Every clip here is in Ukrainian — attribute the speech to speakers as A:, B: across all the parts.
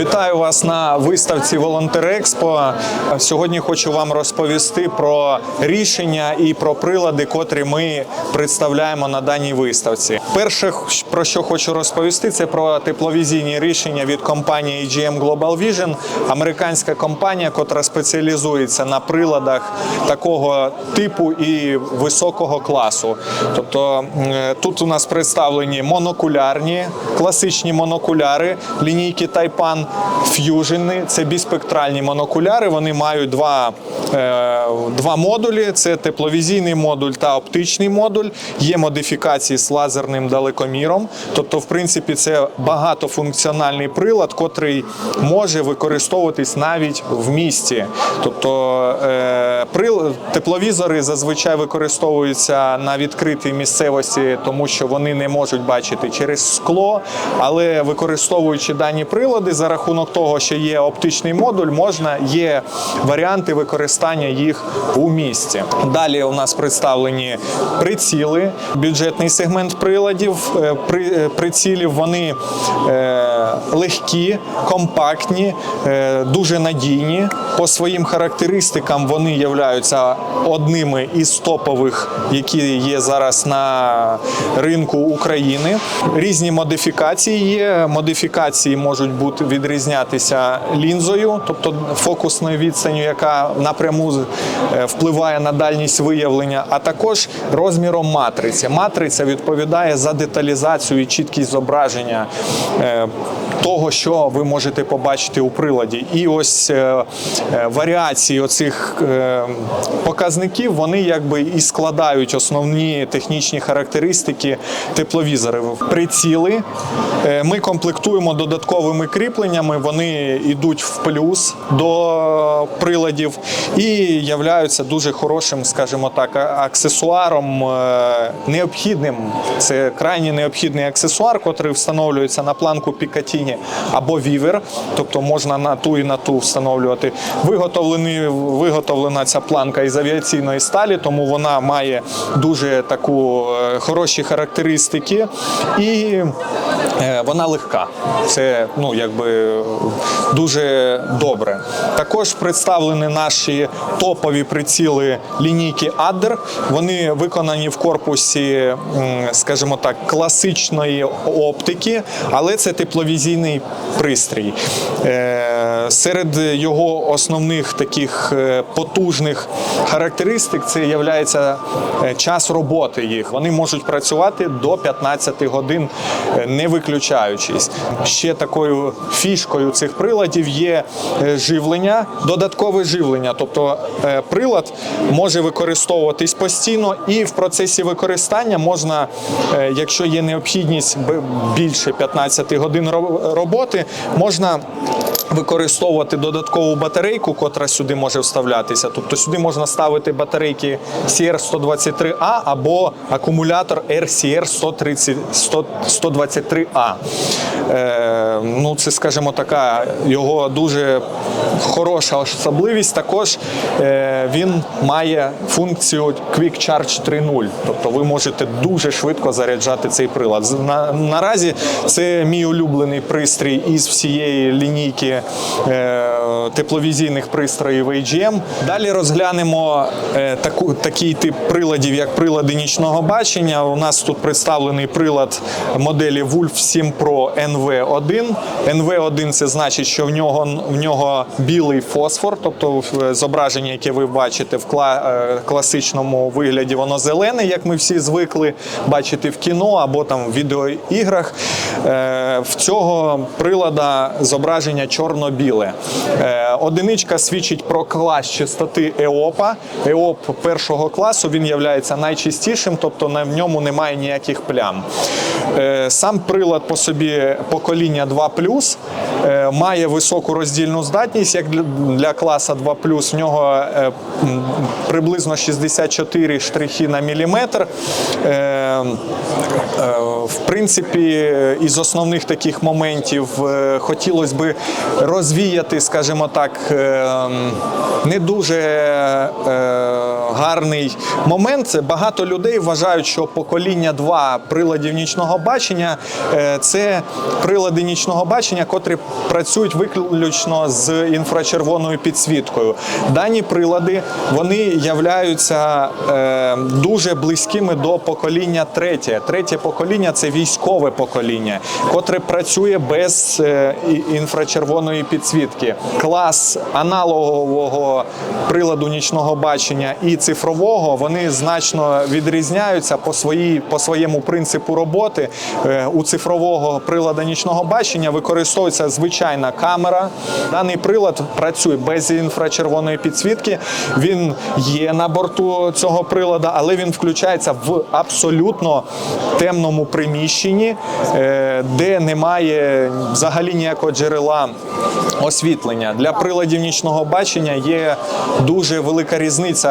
A: Вітаю вас на виставці Волонтер Експо. Сьогодні хочу вам розповісти про рішення і про прилади, котрі ми представляємо на даній виставці. Перше, про що хочу розповісти, це про тепловізійні рішення від компанії AGM Global Vision, американська компанія, котра спеціалізується на приладах такого типу і високого класу. Тобто тут у нас представлені монокулярні, класичні монокуляри, лінійки Taipan Fusion. Це біспектральні монокуляри. Вони мають два, е, два модулі: це тепловізійний модуль та оптичний модуль. Є модифікації з лазерним далекоміром. Тобто, в принципі, це багатофункціональний прилад, котрий може використовуватись навіть в місті. Тобто е, прил- тепловізори зазвичай використовуються на відкритій місцевості, тому що вони не можуть бачити через скло, але використовуючи дані прилади за рахунок того, що є оптичний модуль, можна є варіанти використання їх у місті. Далі у нас представлені приціли, бюджетний сегмент приладів. Е, При, е, прицілів вони е, легкі, компактні, дуже надійні. По своїм характеристикам вони являються одними із топових, які є зараз на ринку України. Різні модифікації є. Модифікації можуть бути відрізнятися лінзою, тобто фокусною відстанню, яка напряму е, впливає на дальність виявлення, а також розміром матриці. Матриця відповідає за деталізацію і чіткість зображення е, того, що ви можете побачити у приладі. І ось е, варіації оцих показників вони якби і складають основні технічні характеристики тепловізорів. Приціли ми комплектуємо додатковими кріпленнями. Вони йдуть в плюс до приладів і являються дуже хорошим, скажімо так, аксесуаром е, необхідним. Це крайні необхідний аксесуар, котрий встановлюється на планку Пікатіні або вівер, тобто можна на ту і на ту встановлювати. Виготовлені, виготовлена ця планка із авіаційної сталі, тому вона має дуже таку е, хороші характеристики і е, вона легка. Це ну якби дуже добре. Також представлені наші топові приціли лінійки Adder. Вони виконані в корпусі, скажімо так, класичної оптики, але це тепловізійний пристрій. Е, Серед його основних таких е, потужних характеристик це є час роботи їх. Вони можуть працювати до 15 годин, е, не виключаючись. Ще такою фішкою цих приладів є е, живлення, додаткове живлення. Тобто е, прилад може використовуватись постійно, і в процесі використання можна, е, якщо є необхідність більше 15 годин роботи, можна. Використовувати додаткову батарейку, котра сюди може вставлятися. Тобто сюди можна ставити батарейки CR123A або акумулятор RCR 130 100 123A. Е, ну, це, скажімо, така його дуже хороша особливість. Також е, він має функцію Quick Charge 3.0. Тобто ви можете дуже швидко заряджати цей прилад. На, наразі це мій улюблений пристрій із всієї лінійки е, тепловізійних пристроїв AGM. Далі розглянемо е, таку, такий тип приладів, як прилади нічного бачення. У нас тут представлений прилад моделі Wolf 7 Pro NV1. NV1 це значить, що в нього, в нього білий фосфор, тобто е, зображення, яке ви бачите в е, класичному вигляді, воно зелене, як ми всі звикли бачити в кіно або там в відеоіграх. В цього прилада зображення чорно-біле. Одиничка свідчить про клас чистоти ЕОПа. ЕОП першого класу він є найчистішим, тобто на ньому немає ніяких плям. Е, Сам прилад по собі покоління 2 е, має високу роздільну здатність, як для, класа 2 В нього е, приблизно 64 штрихи на міліметр. В принципі, із основних таких моментів хотілося би розвіяти, скажімо так, так, е, не дуже е, гарний момент. Багато людей вважають, що покоління 2 приладів нічного бачення е, це прилади нічного бачення, котрі працюють виключно з інфрачервоною підсвіткою. Дані прилади вони являються е, дуже близькими до покоління третє. Третє покоління це військове покоління, котре працює без е, інфрачервоної підсвітки. Клас аналогового приладу нічного бачення і цифрового вони значно відрізняються по своїй по своєму принципу роботи. Е, У цифрового приладу нічного бачення використовується звичайна камера. Даний прилад працює без інфрачервоної підсвітки. Він є на борту цього прилада, але він включається в абсолютно темному приміщенні, е, де немає взагалі ніякого джерела освітлення. Для приладів нічного бачення є дуже велика різниця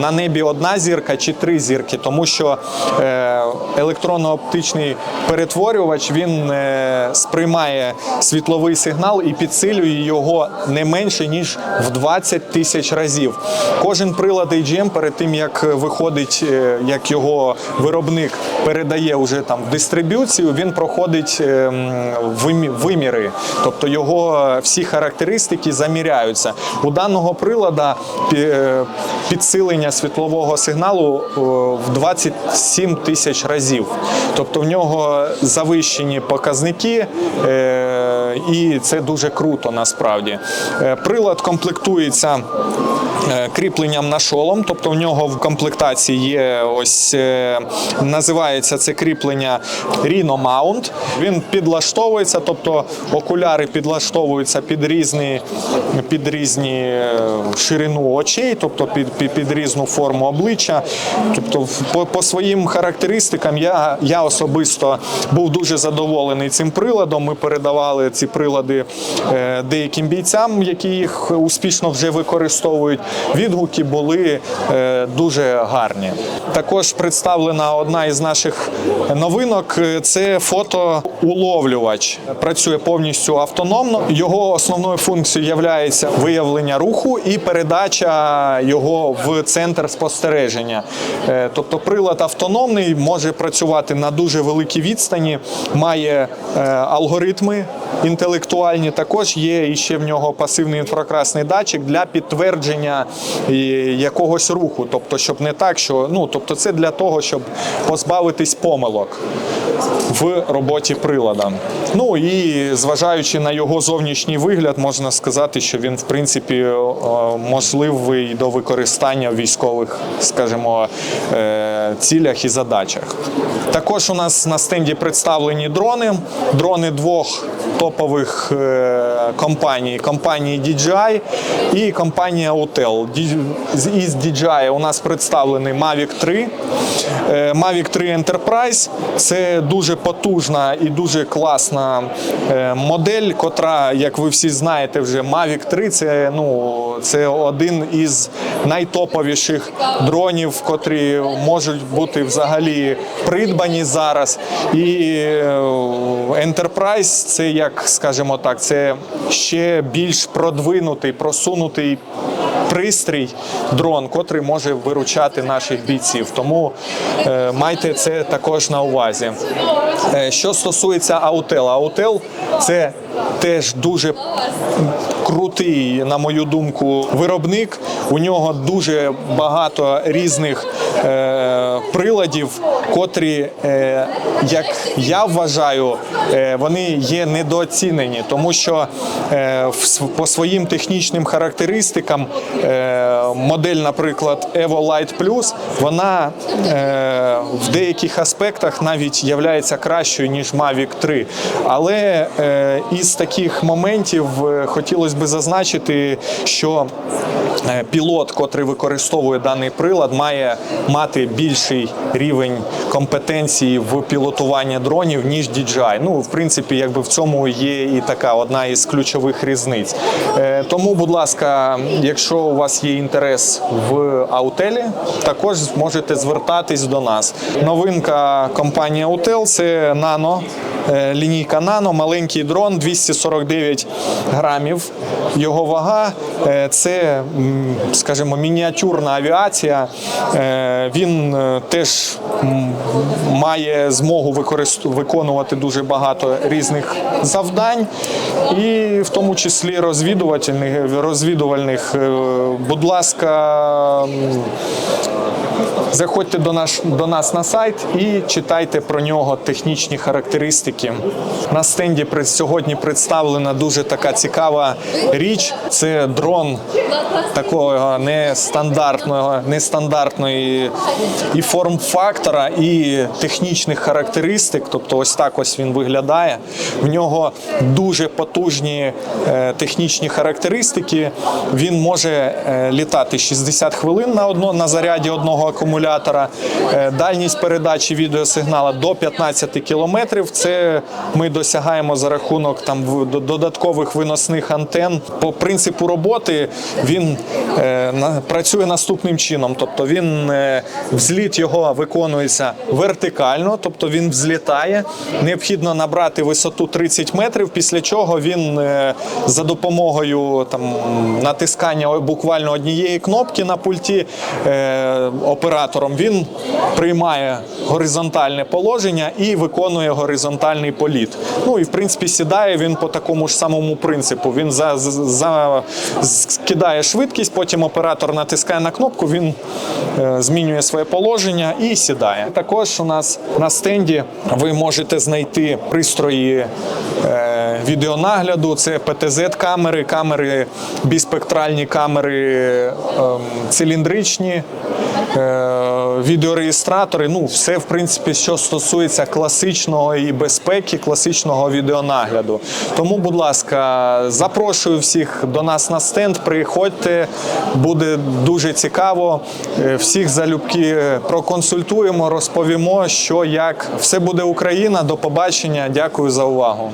A: на небі одна зірка чи три зірки, тому що е, електронно-оптичний перетворювач він е, сприймає світловий сигнал і підсилює його не менше ніж в 20 тисяч разів. Кожен прилад AGM перед тим як виходить, е, як його виробник передає уже там в дистриб'юцію, він проходить е, м, вимі- виміри, тобто його всі характеристики заміряються. У даного прилада пі- підсилення світлового сигналу в 27 тисяч разів. Тобто в нього завищені показники, е, і це дуже круто насправді. Е, Прилад комплектується кріпленням на шолом, тобто в нього в комплектації є ось е, називається це кріплення Rhino Mount. Він підлаштовується, тобто окуляри підлаштовуються під різні, під різні е, ширину очей, тобто під, під, під різну форму обличчя. Тобто, по, по своїм характеристикам я, я особисто був дуже задоволений цим приладом. Ми передавали ці прилади е, деяким бійцям, які їх успішно вже використовують. Відгуки були е, дуже гарні. Також представлена одна із наших новинок е, це фотоуловлювач. Працює повністю автономно. Його основною функцією є виявлення руху і передача його в центр спостереження. Е, Тобто прилад автономний може працювати на дуже великій відстані, має алгоритми інтелектуальні. Також є і ще в нього пасивний інфракрасний датчик для підтвердження якогось руху. Тобто, щоб не так, що ну тобто, це для того, щоб позбавитись помилок в роботі прилада. Ну і зважаючи на його зовнішній вигляд, можна сказати, що він в принципі е, можливий до використання в військових, скажімо, е, цілях і задачах. Також у нас на стенді представлені дрони. Дрони двох топових е, компаній: компанії DJI і компанія Autel. Із DJI у нас представлений Mavic 3. Е, Mavic 3 Enterprise це дуже потужна і дуже класна е, модель, котра, як ви всі знаєте, вже Mavic 3 це, ну, це один із найтоповіших дронів, котрі можуть бути взагалі придбані зараз. І Enterprise це, як скажімо так, це ще більш продвинутий, просунутий пристрій, дрон, котрий може виручати наших бійців. Тому е, майте це також на увазі. Е, що стосується Autel, Autel це теж дуже крутий, на мою думку, виробник. У нього дуже багато різних е, приладів, котрі, е, як я вважаю, е, вони є недооцінені, тому що е, в по своїм технічним характеристикам модель, наприклад, Evo Light Plus, вона в деяких аспектах навіть є кращою ніж Mavic 3. Але із таких моментів хотілося б зазначити, що пілот, котрий використовує даний прилад, має мати більший рівень компетенції в пілотуванні дронів, ніж DJI. Ну, в принципі, якби в цьому є і така одна із ключових різниць. Е, Тому, будь ласка, якщо у вас є інтерес в Аутелі, також можете звертатись до нас. Новинка компанії Autel – це Nano. е, Лінійка Nano, маленький дрон 249 грамів. Його вага е, це, скажімо, мініатюрна авіація. Він теж має змогу виконувати дуже багато різних завдань, і в тому числі розвідувальних. розвідувальних. Е, Будь ласка, Заходьте до, наш, до нас на сайт і читайте про нього технічні характеристики. На стенді сьогодні представлена дуже така цікава річ. Це дрон такого нестандартного, нестандартної і форм-фактора, і технічних характеристик. Тобто, ось так ось він виглядає. В нього дуже потужні е, технічні характеристики. Він може е, літати 60 хвилин на одно на заряді одного акумулятора. Е, Дальність передачі відеосигнала до 15 кілометрів. Це ми досягаємо за рахунок там додаткових виносних антен. По принципу роботи він е, працює наступним чином. Тобто він е, взліт його виконується вертикально, тобто він взлітає. Необхідно набрати висоту 30 метрів, після чого він за допомогою там натискання буквально однієї кнопки на пульті е, оператором він приймає горизонтальне положення і виконує горизонтальний політ. Ну і в принципі сідає він по такому ж самому принципу. Він за, за, скидає швидкість, потім оператор натискає на кнопку, він е, змінює своє положення і сідає. Також у нас на стенді ви можете знайти пристрої. е, Відеонагляду це ПТЗ-камери, камери біспектральні камери ем, циліндричні, е, відеореєстратори. Ну, все, в принципі, що стосується класичного і безпеки, класичного відеонагляду. Тому, будь ласка, запрошую всіх до нас на стенд. Приходьте, буде дуже цікаво. Е, Всіх залюбки проконсультуємо, розповімо, що як. Все буде Україна. До побачення. Дякую за увагу.